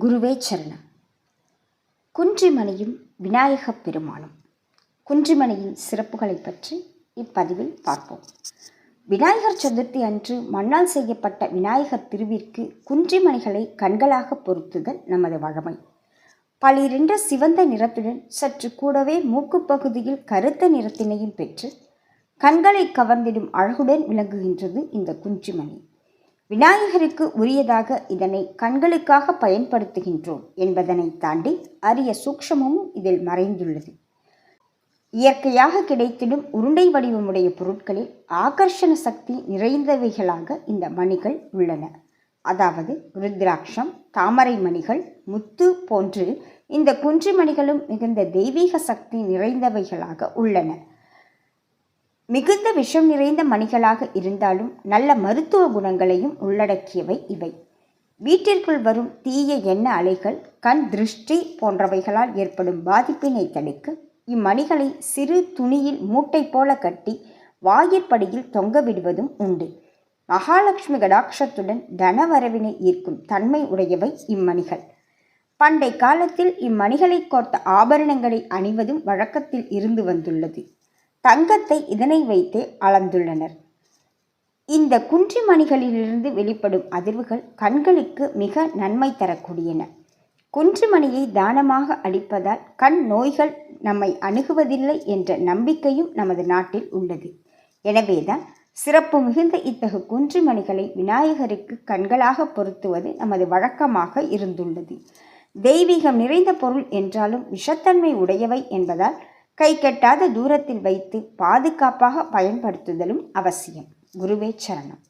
குருவே சரணம். குன்றிமணியும் விநாயகப் பெருமானும் குன்றிமணியின் சிறப்புகளை பற்றி இப்பதிவில் பார்ப்போம். விநாயகர் சதுர்த்தி அன்று மண்ணால் செய்யப்பட்ட விநாயகர் திருவிற்கு குன்றிமணிகளை கண்களாக பொருத்துதல் நமது வழமை. பளிரென்ற சிவந்த நிறத்துடன் சற்று கூடவே மூக்கு பகுதியில் கருத்த நிறத்தினையும் பெற்று கண்களை கவர்ந்திடும் அழகுடன் விளங்குகின்றது இந்த குன்றிமணி. விநாயகருக்கு உரியதாக இதனை கண்களுக்காக பயன்படுத்துகின்றோம் என்பதனை தாண்டி அரிய சூக்ஷமும் இதில் மறைந்துள்ளது. இயற்கையாக கிடைத்திடும் உருண்டை வடிவமுடைய பொருட்களில் ஆகர்ஷண சக்தி நிறைந்தவைகளாக இந்த மணிகள் உள்ளன. அதாவது ருத்ராட்சம் தாமரை மணிகள் முத்து போன்று இந்த குன்றிமணிகளும் மிகுந்த தெய்வீக சக்தி நிறைந்தவைகளாக உள்ளன. மிகுந்த விஷம் நிறைந்த மணிகளாக இருந்தாலும் நல்ல மருத்துவ குணங்களையும் உள்ளடக்கியவை இவை. வீட்டிற்குள் வரும் தீய எண்ண அலைகள் கண் திருஷ்டி போன்றவைகளால் ஏற்படும் பாதிப்பினை தடுக்க இம்மணிகளை சிறு துணியில் மூட்டை போல கட்டி வாயிற்படியில் தொங்க விடுவதும் உண்டு. மகாலட்சுமி கடாட்சத்துடன் தனவரவினை ஈர்க்கும் தன்மை உடையவை இம்மணிகள். பண்டை காலத்தில் இம்மணிகளை கோர்த்த ஆபரணங்களை அணிவதும் வழக்கத்தில் இருந்து வந்துள்ளது. தங்கத்தை இதனை வைத்தே அளந்துள்ளனர். இந்த குன்றிமணிகளிலிருந்து வெளிப்படும் அதிர்வுகள் கண்களுக்கு மிக நன்மை தரக்கூடியன. குன்றிமணியை தானமாக அளிப்பதால் கண் நோய்கள் நம்மை அணுகுவதில்லை என்ற நம்பிக்கையும் நமது நாட்டில் உள்ளது. எனவேதான் சிறப்பு மிகுந்த இத்தகு குன்றிமணிகளை விநாயகருக்கு கண்களாக பொருத்துவது நமது வழக்கமாக இருந்துள்ளது. தெய்வீகம் நிறைந்த பொருள் என்றாலும் விஷத்தன்மை உடையவை என்பதால் கை கெட்டாத தூரத்தில் வைத்து பாதுகாப்பாக பயன்படுத்துதலும் அவசியம். குருவே சரணம்.